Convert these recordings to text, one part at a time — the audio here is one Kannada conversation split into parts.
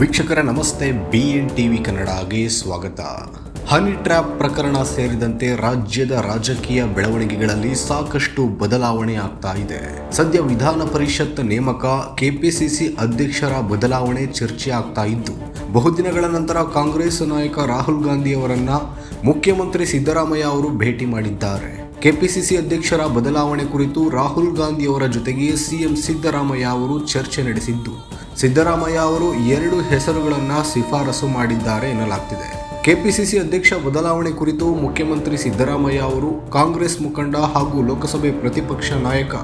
ವೀಕ್ಷಕರ, ನಮಸ್ತೆ. ಬಿ ಎನ್ ಟಿವಿ ಕನ್ನಡಗೆ ಸ್ವಾಗತ. ಹನಿ ಟ್ರ್ಯಾಪ್ ಪ್ರಕರಣ ಸೇರಿದಂತೆ ರಾಜ್ಯದ ರಾಜಕೀಯ ಬೆಳವಣಿಗೆಗಳಲ್ಲಿ ಸಾಕಷ್ಟು ಬದಲಾವಣೆ ಆಗ್ತಾ ಇದೆ. ಸದ್ಯ ವಿಧಾನ ಪರಿಷತ್ ನೇಮಕ, ಕೆಪಿಸಿಸಿ ಅಧ್ಯಕ್ಷರ ಬದಲಾವಣೆ ಚರ್ಚೆ ಆಗ್ತಾ ಇದ್ದು ಬಹುದಿನಗಳ ನಂತರ ಕಾಂಗ್ರೆಸ್ ನಾಯಕ ರಾಹುಲ್ ಗಾಂಧಿ ಅವರನ್ನ ಮುಖ್ಯಮಂತ್ರಿ ಸಿದ್ದರಾಮಯ್ಯ ಅವರು ಭೇಟಿ ಮಾಡಿದ್ದಾರೆ. ಕೆಪಿಸಿಸಿ ಅಧ್ಯಕ್ಷರ ಬದಲಾವಣೆ ಕುರಿತು ರಾಹುಲ್ ಗಾಂಧಿ ಅವರ ಜೊತೆಗೆ ಸಿಎಂ ಸಿದ್ದರಾಮಯ್ಯ ಅವರು ಚರ್ಚೆ ನಡೆಸಿದ್ದು ಸಿದ್ದರಾಮಯ್ಯ ಅವರು ಎರಡು ಹೆಸರುಗಳನ್ನು ಶಿಫಾರಸು ಮಾಡಿದ್ದಾರೆ ಎನ್ನಲಾಗ್ತಿದೆ. ಕೆಪಿಸಿಸಿ ಅಧ್ಯಕ್ಷ ಬದಲಾವಣೆ ಕುರಿತು ಮುಖ್ಯಮಂತ್ರಿ ಸಿದ್ದರಾಮಯ್ಯ ಅವರು ಕಾಂಗ್ರೆಸ್ ಮುಖಂಡ ಹಾಗೂ ಲೋಕಸಭೆ ಪ್ರತಿಪಕ್ಷ ನಾಯಕ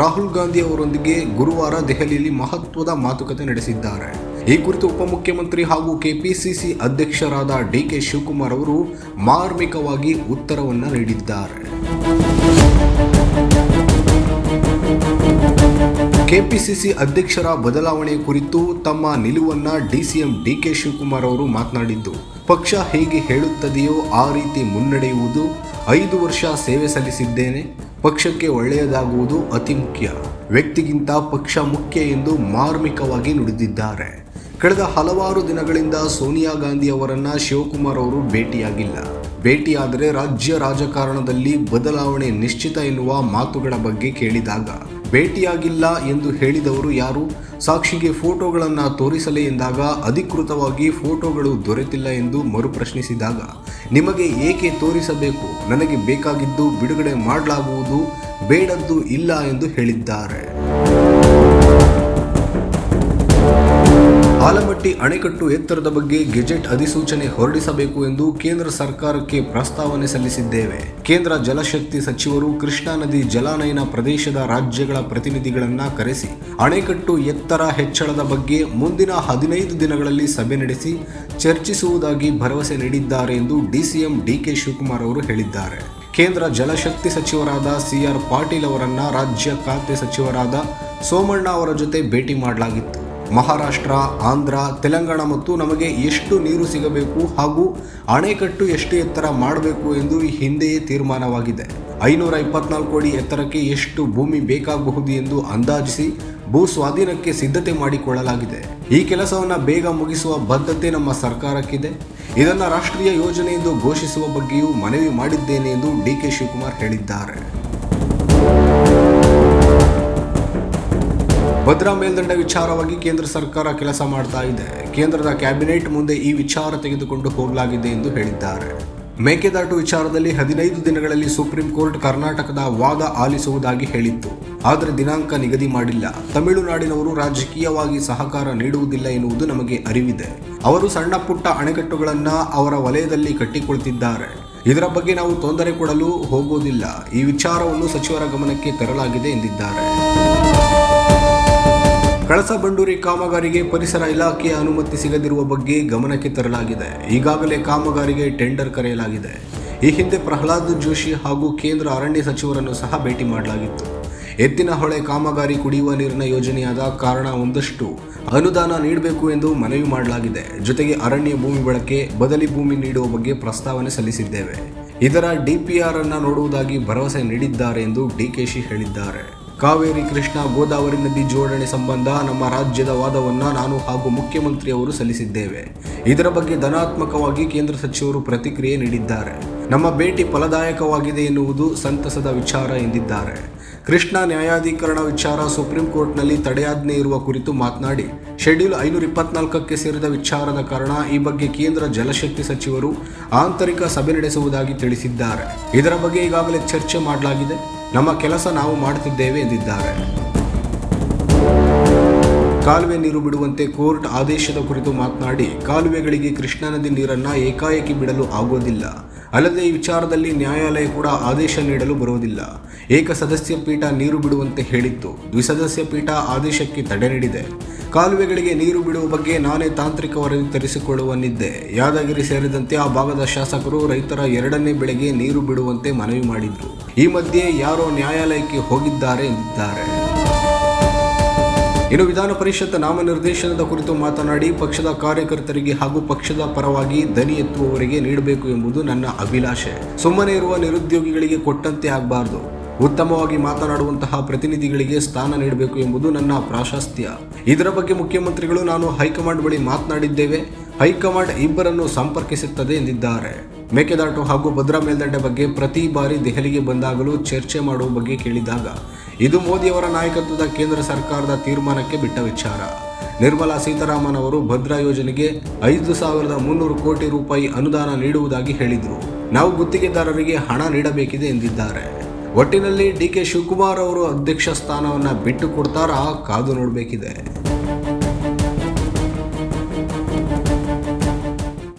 ರಾಹುಲ್ ಗಾಂಧಿ ಅವರೊಂದಿಗೆ ಗುರುವಾರ ದೆಹಲಿಯಲ್ಲಿ ಮಹತ್ವದ ಮಾತುಕತೆ ನಡೆಸಿದ್ದಾರೆ. ಈ ಕುರಿತು ಉಪಮುಖ್ಯಮಂತ್ರಿ ಹಾಗೂ ಕೆಪಿಸಿಸಿ ಅಧ್ಯಕ್ಷರಾದ ಡಿಕೆ ಶಿವಕುಮಾರ್ ಅವರು ಮಾರ್ಮಿಕವಾಗಿ ಉತ್ತರವನ್ನು ನೀಡಿದ್ದಾರೆ. ಕೆಪಿಸಿಸಿ ಅಧ್ಯಕ್ಷರ ಬದಲಾವಣೆ ಕುರಿತು ತಮ್ಮ ನಿಲುವನ್ನ ಡಿಸಿಎಂ ಡಿಕೆ ಶಿವಕುಮಾರ್ ಅವರು ಮಾತನಾಡಿದ್ದು, ಪಕ್ಷ ಹೇಗೆ ಹೇಳುತ್ತದೆಯೋ ಆ ರೀತಿ ಮುನ್ನಡೆಯುವುದು ಐದು ವರ್ಷ ಸೇವೆ ಸಲ್ಲಿಸಿದ್ದೇನೆ, ಪಕ್ಷಕ್ಕೆ ಒಳ್ಳೆಯದಾಗುವುದು ಅತಿ ಮುಖ್ಯ. ವ್ಯಕ್ತಿಗಿಂತ ಪಕ್ಷ ಮುಖ್ಯ ಎಂದು ಮಾರ್ಮಿಕವಾಗಿ ನುಡಿದಿದ್ದಾರೆ. ಕಳೆದ ಹಲವಾರು ದಿನಗಳಿಂದ ಸೋನಿಯಾ ಗಾಂಧಿ ಅವರನ್ನ ಶಿವಕುಮಾರ್ ಅವರು ಭೇಟಿಯಾಗಿಲ್ಲ. ಭೇಟಿಯಾದರೆ ರಾಜ್ಯ ರಾಜಕಾರಣದಲ್ಲಿ ಬದಲಾವಣೆ ನಿಶ್ಚಿತ ಎನ್ನುವ ಮಾತುಗಳ ಬಗ್ಗೆ ಕೇಳಿದಾಗ ಭೇಟಿಯಾಗಿಲ್ಲ ಎಂದು ಹೇಳಿದವರು ಯಾರು? ಸಾಕ್ಷಿಗೆ ಫೋಟೋಗಳನ್ನು ತೋರಿಸಲೇ ಎಂದಾಗ ಅಧಿಕೃತವಾಗಿ ಫೋಟೋಗಳು ದೊರೆತಿಲ್ಲ ಎಂದು ಮರುಪ್ರಶ್ನಿಸಿದಾಗ ನಿಮಗೆ ಏಕೆ ತೋರಿಸಬೇಕು? ನನಗೆ ಬೇಕಾಗಿದ್ದು ಬಿಡುಗಡೆ ಮಾಡಲಾಗುವುದು, ಬೇಡದ್ದು ಇಲ್ಲ ಎಂದು ಹೇಳಿದ್ದಾರೆ. ಆಲಮಟ್ಟಿ ಅಣೆಕಟ್ಟು ಎತ್ತರದ ಬಗ್ಗೆ ಗೆಜೆಟ್ ಅಧಿಸೂಚನೆ ಹೊರಡಿಸಬೇಕು ಎಂದು ಕೇಂದ್ರ ಸರ್ಕಾರಕ್ಕೆ ಪ್ರಸ್ತಾವನೆ ಸಲ್ಲಿಸಿದ್ದೇವೆ. ಕೇಂದ್ರ ಜಲಶಕ್ತಿ ಸಚಿವರು ಕೃಷ್ಣಾ ನದಿ ಜಲಾನಯನ ಪ್ರದೇಶದ ರಾಜ್ಯಗಳ ಪ್ರತಿನಿಧಿಗಳನ್ನ ಕರೆಸಿ, ಅಣೆಕಟ್ಟು ಎತ್ತರ ಹೆಚ್ಚಳದ ಬಗ್ಗೆ ಮುಂದಿನ ಹದಿನೈದು ದಿನಗಳಲ್ಲಿ ಸಭೆ ನಡೆಸಿ ಚರ್ಚಿಸುವುದಾಗಿ ಭರವಸೆ ನೀಡಿದ್ದಾರೆ ಎಂದು ಡಿಸಿಎಂ ಡಿಕೆ ಶಿವಕುಮಾರ್ ಅವರು ಹೇಳಿದ್ದಾರೆ. ಕೇಂದ್ರ ಜಲಶಕ್ತಿ ಸಚಿವರಾದ ಸಿಆರ್ ಪಾಟೀಲ್ ಅವರನ್ನ ರಾಜ್ಯ ಖಾತೆ ಸಚಿವರಾದ ಸೋಮಣ್ಣ ಅವರ ಜೊತೆ ಭೇಟಿ ಮಾಡಲಾಗಿತ್ತು. ಮಹಾರಾಷ್ಟ್ರ, ಆಂಧ್ರ, ತೆಲಂಗಾಣ ಮತ್ತು ನಮಗೆ ಎಷ್ಟು ನೀರು ಸಿಗಬೇಕು ಹಾಗೂ ಅಣೆಕಟ್ಟು ಎಷ್ಟು ಎತ್ತರ ಮಾಡಬೇಕು ಎಂದು ಈ ಹಿಂದೆಯೇ ತೀರ್ಮಾನವಾಗಿದೆ. ಐನೂರ ಇಪ್ಪತ್ನಾಲ್ಕು ಅಡಿ ಎತ್ತರಕ್ಕೆ ಎಷ್ಟು ಭೂಮಿ ಬೇಕಾಗಬಹುದು ಎಂದು ಅಂದಾಜಿಸಿ ಭೂ ಸ್ವಾಧೀನಕ್ಕೆ ಸಿದ್ಧತೆ ಮಾಡಿಕೊಳ್ಳಲಾಗಿದೆ. ಈ ಕೆಲಸವನ್ನು ಬೇಗ ಮುಗಿಸುವ ಬದ್ಧತೆ ನಮ್ಮ ಸರ್ಕಾರಕ್ಕಿದೆ. ಇದನ್ನು ರಾಷ್ಟ್ರೀಯ ಯೋಜನೆ ಎಂದು ಘೋಷಿಸುವ ಬಗ್ಗೆಯೂ ಮನವಿ ಮಾಡಿದ್ದೇನೆ ಎಂದು ಡಿ ಕೆ ಶಿವಕುಮಾರ್ ಹೇಳಿದ್ದಾರೆ. ಭದ್ರಾ ಮೇಲ್ದಂಡ ವಿಚಾರವಾಗಿ ಕೇಂದ್ರ ಸರ್ಕಾರ ಕೆಲಸ ಮಾಡ್ತಾ ಇದೆ. ಕೇಂದ್ರದ ಕ್ಯಾಬಿನೆಟ್ ಮುಂದೆ ಈ ವಿಚಾರ ತೆಗೆದುಕೊಂಡು ಹೋಗಲಾಗಿದೆ ಎಂದು ಹೇಳಿದ್ದಾರೆ. ಮೇಕೆದಾಟು ವಿಚಾರದಲ್ಲಿ ಹದಿನೈದು ದಿನಗಳಲ್ಲಿ ಸುಪ್ರೀಂ ಕೋರ್ಟ್ ಕರ್ನಾಟಕದ ವಾದ ಆಲಿಸುವುದಾಗಿ ಹೇಳಿತ್ತು. ಆದರೆ ದಿನಾಂಕ ನಿಗದಿ ಮಾಡಿಲ್ಲ. ತಮಿಳುನಾಡಿನವರು ರಾಜಕೀಯವಾಗಿ ಸಹಕಾರ ನೀಡುವುದಿಲ್ಲ ಎನ್ನುವುದು ನಮಗೆ ಅರಿವಿದೆ. ಅವರು ಸಣ್ಣ ಪುಟ್ಟ ಅಣೆಕಟ್ಟುಗಳನ್ನ ಅವರ ವಲಯದಲ್ಲಿ ಕಟ್ಟಿಕೊಳ್ತಿದ್ದಾರೆ. ಇದರ ಬಗ್ಗೆ ನಾವು ತೊಂದರೆ ಕೊಡಲು ಹೋಗುವುದಿಲ್ಲ ಈ ವಿಚಾರವನ್ನು ಸಚಿವರ ಗಮನಕ್ಕೆ ತರಲಾಗಿದೆ ಎಂದಿದ್ದಾರೆ. ಕಳಸಾ ಬಂಡೂರಿ ಕಾಮಗಾರಿಗೆ ಪರಿಸರ ಇಲಾಖೆಯ ಅನುಮತಿ ಸಿಗದಿರುವ ಬಗ್ಗೆ ಗಮನಕ್ಕೆ ತರಲಾಗಿದೆ. ಈಗಾಗಲೇ ಕಾಮಗಾರಿಗೆ ಟೆಂಡರ್ ಕರೆಯಲಾಗಿದೆ. ಈ ಹಿಂದೆ ಪ್ರಹ್ಲಾದ್ ಜೋಶಿ ಹಾಗೂ ಕೇಂದ್ರ ಅರಣ್ಯ ಸಚಿವರನ್ನು ಸಹ ಭೇಟಿ ಮಾಡಲಾಗಿತ್ತು. ಎತ್ತಿನ ಹೊಳೆ ಕಾಮಗಾರಿ ಕುಡಿಯುವ ನೀರಿನ ಯೋಜನೆಯಾದ ಕಾರಣ ಒಂದಷ್ಟು ಅನುದಾನ ನೀಡಬೇಕು ಎಂದು ಮನವಿ ಮಾಡಲಾಗಿದೆ. ಜೊತೆಗೆ ಅರಣ್ಯ ಭೂಮಿ ಬಳಕೆ, ಬದಲಿ ಭೂಮಿ ನೀಡುವ ಬಗ್ಗೆ ಪ್ರಸ್ತಾವನೆ ಸಲ್ಲಿಸಿದ್ದೇವೆ. ಇದರ ಡಿಪಿಆರ್ ಅನ್ನು ನೋಡುವುದಾಗಿ ಭರವಸೆ ನೀಡಿದ್ದಾರೆ ಎಂದು ಡಿಕೆಶಿ ಹೇಳಿದ್ದಾರೆ. ಕಾವೇರಿ ಕೃಷ್ಣ ಗೋದಾವರಿ ನದಿ ಜೋಡಣೆ ಸಂಬಂಧ ನಮ್ಮ ರಾಜ್ಯದ ವಾದವನ್ನು ನಾನು ಹಾಗೂ ಮುಖ್ಯಮಂತ್ರಿಯವರು ಸಲ್ಲಿಸಿದ್ದೇವೆ. ಇದರ ಬಗ್ಗೆ ಧನಾತ್ಮಕವಾಗಿ ಕೇಂದ್ರ ಸಚಿವರು ಪ್ರತಿಕ್ರಿಯೆ ನೀಡಿದ್ದಾರೆ. ನಮ್ಮ ಭೇಟಿ ಫಲದಾಯಕವಾಗಿದೆ ಎನ್ನುವುದು ಸಂತಸದ ವಿಚಾರ ಎಂದಿದ್ದಾರೆ. ಕೃಷ್ಣ ನ್ಯಾಯಾಧೀಕರಣ ವಿಚಾರ ಸುಪ್ರೀಂ ಕೋರ್ಟ್ನಲ್ಲಿ ತಡೆಯಾಜ್ಞೆ ಇರುವ ಕುರಿತು ಮಾತನಾಡಿ, ಶೆಡ್ಯೂಲ್ ಐನೂರ ಇಪ್ಪತ್ನಾಲ್ಕಕ್ಕೆ ಸೇರಿದ ವಿಚಾರದ ಕಾರಣ ಈ ಬಗ್ಗೆ ಕೇಂದ್ರ ಜಲಶಕ್ತಿ ಸಚಿವರು ಆಂತರಿಕ ಸಭೆ ನಡೆಸುವುದಾಗಿ ತಿಳಿಸಿದ್ದಾರೆ. ಇದರ ಬಗ್ಗೆ ಈಗಾಗಲೇ ಚರ್ಚೆ ಮಾಡಲಾಗಿದೆ. ನಮ್ಮ ಕೆಲಸ ನಾವು ಮಾಡುತ್ತಿದ್ದೇವೆ ಎಂದಿದ್ದಾರೆ. ಕಾಲುವೆ ನೀರು ಬಿಡುವಂತೆ ಕೋರ್ಟ್ ಆದೇಶದ ಕುರಿತು ಮಾತನಾಡಿ, ಕಾಲುವೆಗಳಿಗೆ ಕೃಷ್ಣಾ ನದಿ ನೀರನ್ನು ಏಕಾಏಕಿ ಬಿಡಲು ಆಗೋದಿಲ್ಲ ಅಲ್ಲದೆ ಈ ವಿಚಾರದಲ್ಲಿ ನ್ಯಾಯಾಲಯ ಕೂಡ ಆದೇಶ ನೀಡಲು ಬರುವುದಿಲ್ಲ. ಏಕ ಸದಸ್ಯ ಪೀಠ ನೀರು ಬಿಡುವಂತೆ ಹೇಳಿತ್ತು. ದ್ವಿಸದಸ್ಯ ಪೀಠ ಆದೇಶಕ್ಕೆ ತಡೆ ನೀಡಿದೆ. ಕಾಲುವೆಗಳಿಗೆ ನೀರು ಬಿಡುವ ಬಗ್ಗೆ ನಾನೇ ತಾಂತ್ರಿಕ ವರದಿ ತರಿಸಿಕೊಳ್ಳುವನಿದ್ದೆ ಯಾದಗಿರಿ ಸೇರಿದಂತೆ ಆ ಭಾಗದ ಶಾಸಕರು ರೈತರ ಎರಡನೇ ಬೆಳೆಗೆ ನೀರು ಬಿಡುವಂತೆ ಮನವಿ ಮಾಡಿದ್ರು. ಈ ಮಧ್ಯೆ ಯಾರೋ ನ್ಯಾಯಾಲಯಕ್ಕೆ ಹೋಗಿದ್ದಾರೆ ಎಂದಿದ್ದಾರೆ. ಇನ್ನು ವಿಧಾನ ಪರಿಷತ್ ನಾಮನಿರ್ದೇಶನದ ಕುರಿತು ಮಾತನಾಡಿ, ಪಕ್ಷದ ಕಾರ್ಯಕರ್ತರಿಗೆ ಹಾಗೂ ಪಕ್ಷದ ಪರವಾಗಿ ದನಿ ಎತ್ತುವವರಿಗೆ ನೀಡಬೇಕು ಎಂಬುದು ನನ್ನ ಅಭಿಲಾಷೆ. ಸುಮ್ಮನೆ ಇರುವ ನಿರುದ್ಯೋಗಿಗಳಿಗೆ ಕೊಟ್ಟಂತೆ ಆಗಬಾರದು. ಉತ್ತಮವಾಗಿ ಮಾತನಾಡುವಂತಹ ಪ್ರತಿನಿಧಿಗಳಿಗೆ ಸ್ಥಾನ ನೀಡಬೇಕು ಎಂಬುದು ನನ್ನ ಪ್ರಾಶಸ್ತ್ಯ. ಇದರ ಬಗ್ಗೆ ಮುಖ್ಯಮಂತ್ರಿಗಳು ನಾನು ಹೈಕಮಾಂಡ್ ಬಳಿ ಮಾತನಾಡಿದ್ದೇವೆ. ಹೈಕಮಾಂಡ್ ಇಬ್ಬರನ್ನು ಸಂಪರ್ಕಿಸುತ್ತದೆ ಎಂದಿದ್ದಾರೆ. ಮೇಕೆದಾಟು ಹಾಗೂ ಭದ್ರಾ ಮೇಲ್ದಂಡೆ ಬಗ್ಗೆ ಪ್ರತಿ ಬಾರಿ ದೆಹಲಿಗೆ ಬಂದಾಗಲೂ ಚರ್ಚೆ ಮಾಡುವ ಬಗ್ಗೆ ಕೇಳಿದಾಗ, ಇದು ಮೋದಿಯವರ ನಾಯಕತ್ವದ ಕೇಂದ್ರ ಸರ್ಕಾರದ ತೀರ್ಮಾನಕ್ಕೆ ಬಿಟ್ಟ ವಿಚಾರ. ನಿರ್ಮಲಾ ಸೀತಾರಾಮನ್ ಅವರು ಭದ್ರಾ ಯೋಜನೆಗೆ ಐದು ಸಾವಿರದ ಮುನ್ನೂರು ಕೋಟಿ ರೂಪಾಯಿ ಅನುದಾನ ನೀಡುವುದಾಗಿ ಹೇಳಿದರು. ನಾವು ಗುತ್ತಿಗೆದಾರರಿಗೆ ಹಣ ನೀಡಬೇಕಿದೆ ಎಂದಿದ್ದಾರೆ. ಒಟ್ಟಿನಲ್ಲಿ ಡಿ ಕೆ ಶಿವಕುಮಾರ್ ಅವರು ಅಧ್ಯಕ್ಷ ಸ್ಥಾನವನ್ನು ಬಿಟ್ಟು ಕೊಡ್ತಾರಾ? ಕಾದು ನೋಡಬೇಕಿದೆ.